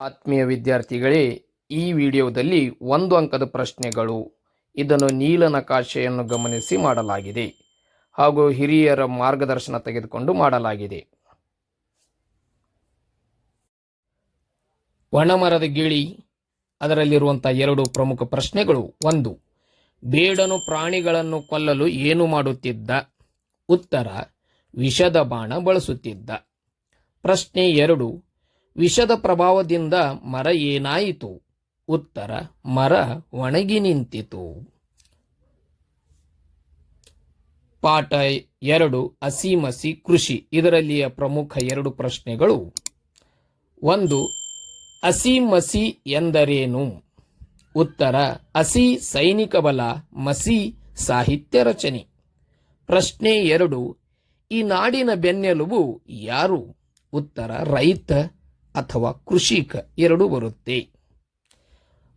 ಆತ್ಮೀಯ ವಿದ್ಯಾರ್ಥಿಗಳೇ, ಈ ವಿಡಿಯೋದಲ್ಲಿ ಒಂದು ಅಂಕದ ಪ್ರಶ್ನೆಗಳು. ಇದನ್ನು ನೀಲನಕಾಶೆಯನ್ನು ಗಮನಿಸಿ ಮಾಡಲಾಗಿದೆ ಹಾಗೂ ಹಿರಿಯರ ಮಾರ್ಗದರ್ಶನ ತೆಗೆದುಕೊಂಡು ಮಾಡಲಾಗಿದೆ. ಒಣಮರದ ಗಿಳಿ ಅದರಲ್ಲಿರುವಂಥ ಎರಡು ಪ್ರಮುಖ ಪ್ರಶ್ನೆಗಳು. ಒಂದು, ಬೇಡನು ಪ್ರಾಣಿಗಳನ್ನು ಕೊಲ್ಲಲು ಏನು ಮಾಡುತ್ತಿದ್ದ? ಉತ್ತರ, ವಿಷದ ಬಾಣ ಬಳಸುತ್ತಿದ್ದ. ಪ್ರಶ್ನೆ ಎರಡು ವಿಷದ ಪ್ರಭಾವದಿಂದ ಮರ ಏನಾಯಿತು? ಉತ್ತರ, ಮರ ಒಣಗಿ ನಿಂತಿತು. ಪಾಠ ಎರಡು ಹಸಿಮಸಿ ಕೃಷಿ. ಇದರಲ್ಲಿಯ ಪ್ರಮುಖ ಎರಡು ಪ್ರಶ್ನೆಗಳು. ಒಂದು ಹಸಿಮಸಿ ಎಂದರೇನು? ಉತ್ತರ ಅಸಿ ಸೈನಿಕ ಬಲ, ಮಸಿ ಸಾಹಿತ್ಯ ರಚನೆ. ಪ್ರಶ್ನೆ ಎರಡು, ಈ ನಾಡಿನ ಬೆನ್ನೆಲುಬು ಯಾರು? ಉತ್ತರ, ರೈತ ಅಥವಾ ಕೃಷಿಕ ಎರಡು ಬರುತ್ತೆ.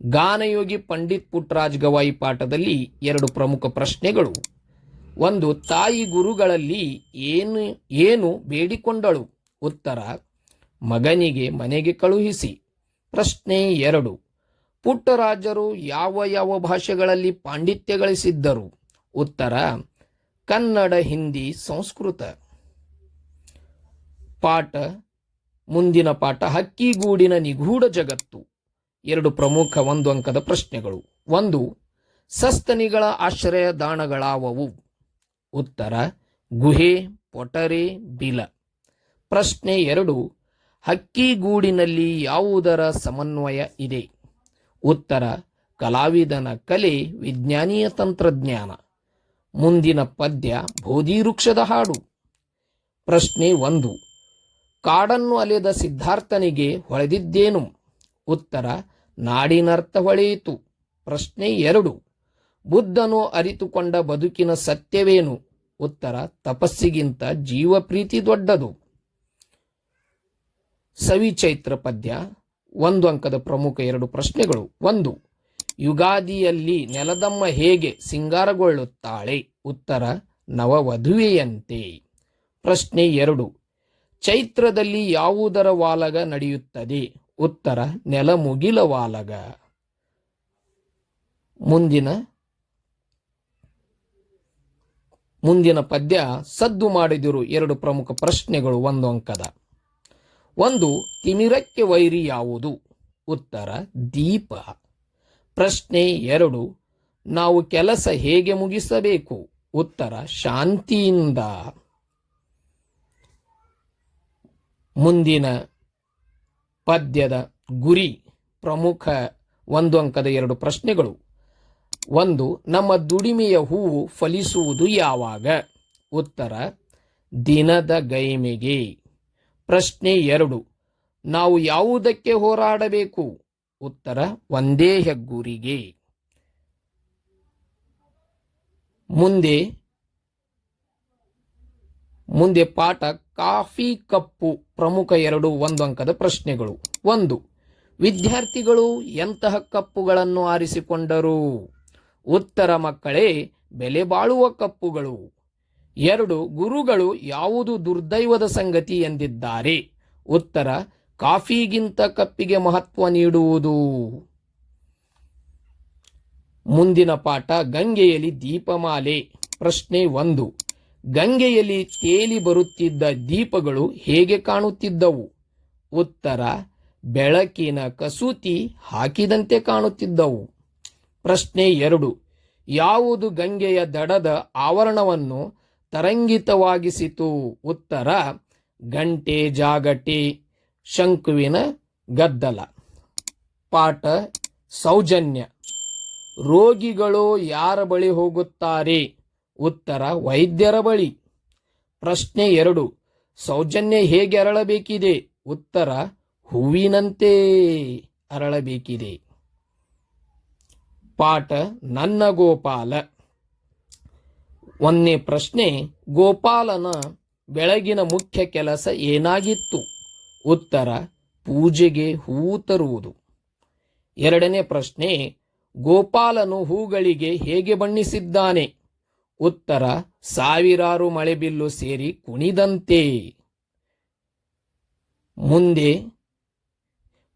ಗಾನಯೋಗಿ ಪಂಡಿತ್ ಪುಟ್ರಾಜ್ ಗವಾಯಿ ಪಾಠದಲ್ಲಿ ಎರಡು ಪ್ರಮುಖ ಪ್ರಶ್ನೆಗಳು. ಒಂದು, ತಾಯಿ ಗುರುಗಳಲ್ಲಿ ಏನು ಏನು ಬೇಡಿಕೊಂಡಳು? ಉತ್ತರ, ಮಗನಿಗೆ ಮನೆಗೆ ಕಳುಹಿಸಿ. ಪ್ರಶ್ನೆ ಎರಡು, ಪುಟ್ಟರಾಜರು ಯಾವ ಯಾವ ಭಾಷೆಗಳಲ್ಲಿ ಪಾಂಡಿತ್ಯ ಗಳಿಸಿದ್ದರು? ಉತ್ತರ, ಕನ್ನಡ, ಹಿಂದಿ, ಸಂಸ್ಕೃತ. ಪಾಠ ಮುಂದಿನ ಪಾಠ ಹಕ್ಕಿಗೂಡಿನ ನಿಗೂಢ ಜಗತ್ತು. ಎರಡು ಪ್ರಮುಖ ಒಂದು ಅಂಕದ ಪ್ರಶ್ನೆಗಳು. ಒಂದು, ಸಸ್ತನಿಗಳ ಆಶ್ರಯ ದಾಣಗಳಾವವು ಉತ್ತರ, ಗುಹೆ, ಪೊಟರೆ, ಬಿಲ. ಪ್ರಶ್ನೆ ಎರಡು, ಹಕ್ಕಿಗೂಡಿನಲ್ಲಿ ಯಾವುದರ ಸಮನ್ವಯ ಇದೆ? ಉತ್ತರ, ಕಲಾವಿದನ ಕಲೆ, ವಿಜ್ಞಾನೀಯ ತಂತ್ರಜ್ಞಾನ. ಮುಂದಿನ ಪದ್ಯ, ಬೋಧಿ ವೃಕ್ಷದ ಹಾಡು. ಪ್ರಶ್ನೆ ಒಂದು ಕಾಡನ್ನು ಅಲೆದ ಸಿದ್ಧಾರ್ಥನಿಗೆ ಹೊಳೆದಿದ್ದೇನು? ಉತ್ತರ, ನಾಡಿನರ್ಥ ಹೊಳೆಯಿತು. ಪ್ರಶ್ನೆ ಎರಡು. ಬುದ್ಧನು ಅರಿತುಕೊಂಡ ಬದುಕಿನ ಸತ್ಯವೇನು? ಉತ್ತರ, ತಪಸ್ಸಿಗಿಂತ ಜೀವಪ್ರೀತಿ ದೊಡ್ಡದು. ಸವಿಚೈತ್ರ ಪದ್ಯ. ಒಂದು ಅಂಕದ ಪ್ರಮುಖ ಎರಡು ಪ್ರಶ್ನೆಗಳು. ಒಂದು. ಯುಗಾದಿಯಲ್ಲಿ ನೆಲದಮ್ಮ ಹೇಗೆ ಸಿಂಗಾರಗೊಳ್ಳುತ್ತಾಳೆ? ಉತ್ತರ, ನವವಧುವೆಯಂತೆ. ಪ್ರಶ್ನೆ ಎರಡು. ಚೈತ್ರದಲ್ಲಿ ಯಾವುದರ ವಾಲಗ ನಡೆಯುತ್ತದೆ? ಉತ್ತರ ನೆಲಮುಗಿಲ ವಾಲಗ. ಮುಂದಿನ ಮುಂದಿನ ಪದ್ಯ, ಸದ್ದು ಮಾಡಿದಿರು ಎರಡು ಪ್ರಮುಖ ಪ್ರಶ್ನೆಗಳು ಒಂದು ಅಂಕದ. ಒಂದು, ತಿಮಿರಕ್ಕೆ ವೈರಿ ಯಾವುದು? ಉತ್ತರ, ದೀಪ. ಪ್ರಶ್ನೆ ಎರಡು, ನಾವು ಕೆಲಸ ಹೇಗೆ ಮುಗಿಸಬೇಕು? ಉತ್ತರ, ಶಾಂತಿಯಿಂದ. ಮುಂದಿನ ಪದ್ಯದ ಗುರಿ ಪ್ರಮುಖ ಒಂದು ಅಂಕದ ಎರಡು ಪ್ರಶ್ನೆಗಳು. ಒಂದು, ನಮ್ಮ ದುಡಿಮೆಯ ಹೂವು ಫಲಿಸುವುದು ಯಾವಾಗ? ಉತ್ತರ, ದಿನದ ಗೈಮೆಗೆ. ಪ್ರಶ್ನೆ ಎರಡು, ನಾವು ಯಾವುದಕ್ಕೆ ಹೋರಾಡಬೇಕು? ಉತ್ತರ, ಒಂದೇ ಹೆಗ್ಗುರಿಗೆ. ಮುಂದೆ ಮುಂದೆ ಪಾಠ ಕಾಫಿ ಕಪ್ಪು ಪ್ರಮುಖ ಎರಡು ಒಂದು ಅಂಕದ ಪ್ರಶ್ನೆಗಳು. ಒಂದು, ವಿದ್ಯಾರ್ಥಿಗಳು ಎಂತಹ ಕಪ್ಪುಗಳನ್ನು ಆರಿಸಿಕೊಂಡರು? ಉತ್ತರ, ಮಕ್ಕಳೇ, ಬೆಲೆ ಬಾಳುವ ಕಪ್ಪುಗಳು. ಎರಡು, ಗುರುಗಳು ಯಾವುದು ದುರ್ದೈವದ ಸಂಗತಿ ಎಂದಿದ್ದಾರೆ? ಉತ್ತರ, ಕಾಫಿಗಿಂತ ಕಪ್ಪಿಗೆ ಮಹತ್ವ ನೀಡುವುದು. ಮುಂದಿನ ಪಾಠ ಗಂಗೆಯಲ್ಲಿ ದೀಪಮಾಲೆ. ಪ್ರಶ್ನೆ ಒಂದು ಗಂಗೆಯಲ್ಲಿ ತೇಲಿ ಬರುತ್ತಿದ್ದ ದೀಪಗಳು ಹೇಗೆ ಕಾಣುತ್ತಿದ್ದವು? ಉತ್ತರ, ಬೆಳಕಿನ ಕಸೂತಿ ಹಾಕಿದಂತೆ ಕಾಣುತ್ತಿದ್ದವು. ಪ್ರಶ್ನೆ ಎರಡು. ಯಾವುದು ಗಂಗೆಯ ದಡದ ಆವರಣವನ್ನು ತರಂಗಿತವಾಗಿಸಿತು? ಉತ್ತರ, ಗಂಟೆ ಜಾಗಟೆ, ಶಂಕುವಿನ ಗದ್ದಲ. ಪಾಠ, ಸೌಜನ್ಯ. ರೋಗಿಗಳು ಯಾರ ಬಳಿ ಹೋಗುತ್ತಾರೆ? ಉತ್ತರ ವೈದ್ಯರ ಬಳಿ. ಪ್ರಶ್ನೆ ಎರಡು, ಸೌಜನ್ಯ ಹೇಗೆ ಅರಳಬೇಕಿದೆ? ಉತ್ತರ, ಹೂವಿನಂತೆ ಅರಳಬೇಕಿದೆ. ಪಾಠ, ನನ್ನ ಗೋಪಾಲ. ಒಂದೇ ಪ್ರಶ್ನೆ, ಗೋಪಾಲನ ಬೆಳಗಿನ ಮುಖ್ಯ ಕೆಲಸ ಏನಾಗಿತ್ತು? ಉತ್ತರ, ಪೂಜೆಗೆ ಹೂ ತರುವುದು. ಎರಡನೇ ಪ್ರಶ್ನೆ, ಗೋಪಾಲನು ಹೂಗಳಿಗೆ ಹೇಗೆ ಬಣ್ಣಿಸಿದ್ದಾನೆ? ಉತ್ತರ, ಸಾವಿರಾರು ಮಳೆಬಿಲ್ಲು ಸೇರಿ ಕುಣಿದಂತೆ. ಮುಂದೆ,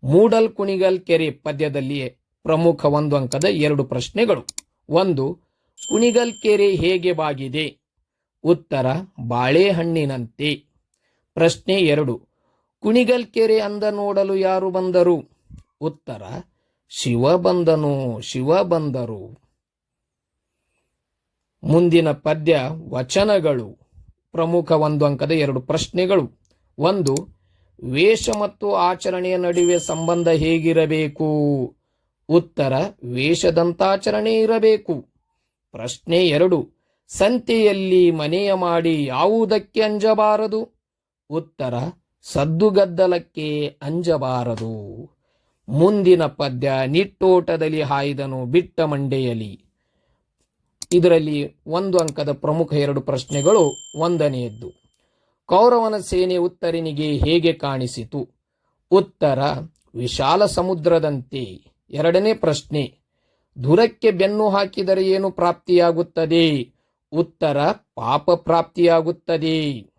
ಮೂಡಲ್ ಕುಣಿಗಲ್ ಕೆರೆ ಪದ್ಯದಲ್ಲಿ ಪ್ರಮುಖ ಒಂದು ಅಂಕದ ಎರಡು ಪ್ರಶ್ನೆಗಳು. ಒಂದು, ಕುಣಿಗಲ್ ಕೆರೆ ಹೇಗೆ ಬಾಗಿದೆ? ಉತ್ತರ, ಬಾಳೆಹಣ್ಣಿನಂತೆ. ಪ್ರಶ್ನೆ ಎರಡು, ಕುಣಿಗಲ್ ಕೆರೆ ಅಂದ ನೋಡಲು ಯಾರು ಬಂದರು? ಉತ್ತರ, ಶಿವ ಬಂದನು, ಶಿವ ಬಂದರು. ಮುಂದಿನ ಪದ್ಯ ವಚನಗಳು. ಪ್ರಮುಖ ಒಂದು ಅಂಕದ ಎರಡು ಪ್ರಶ್ನೆಗಳು. ಒಂದು, ವೇಷ ಮತ್ತು ಆಚರಣೆಯ ನಡುವೆ ಸಂಬಂಧ ಹೇಗಿರಬೇಕು? ಉತ್ತರ, ವೇಷದಂತಾಚರಣೆ ಇರಬೇಕು. ಪ್ರಶ್ನೆ ಎರಡು, ಸಂತೆಯಲ್ಲಿ ಮನೆಯ ಮಾಡಿ ಯಾವುದಕ್ಕೆ ಅಂಜಬಾರದು? ಉತ್ತರ, ಸದ್ದುಗದ್ದಲಕ್ಕೆ ಅಂಜಬಾರದು. ಮುಂದಿನ ಪದ್ಯ ನಿಟ್ಟೋಟದಲ್ಲಿ ಹಾಯ್ದನು ಬಿಟ್ಟ ಮಂಡೆಯಲಿ ಇದರಲ್ಲಿ ಒಂದು ಅಂಕದ ಪ್ರಮುಖ ಎರಡು ಪ್ರಶ್ನೆಗಳು, ಒಂದನೆಯದ್ದು. ಕೌರವನ ಸೇನೆ ಉತ್ತರಿನಿಗೆ ಹೇಗೆ ಕಾಣಿಸಿತು? ಉತ್ತರ, ವಿಶಾಲ ಸಮುದ್ರದಂತೆ. ಎರಡನೇ ಪ್ರಶ್ನೆ, ದುರಕ್ಕೆ ಬೆನ್ನು ಹಾಕಿದರೆ ಏನು ಪ್ರಾಪ್ತಿಯಾಗುತ್ತದೆ? ಉತ್ತರ, ಪಾಪ ಪ್ರಾಪ್ತಿಯಾಗುತ್ತದೆ.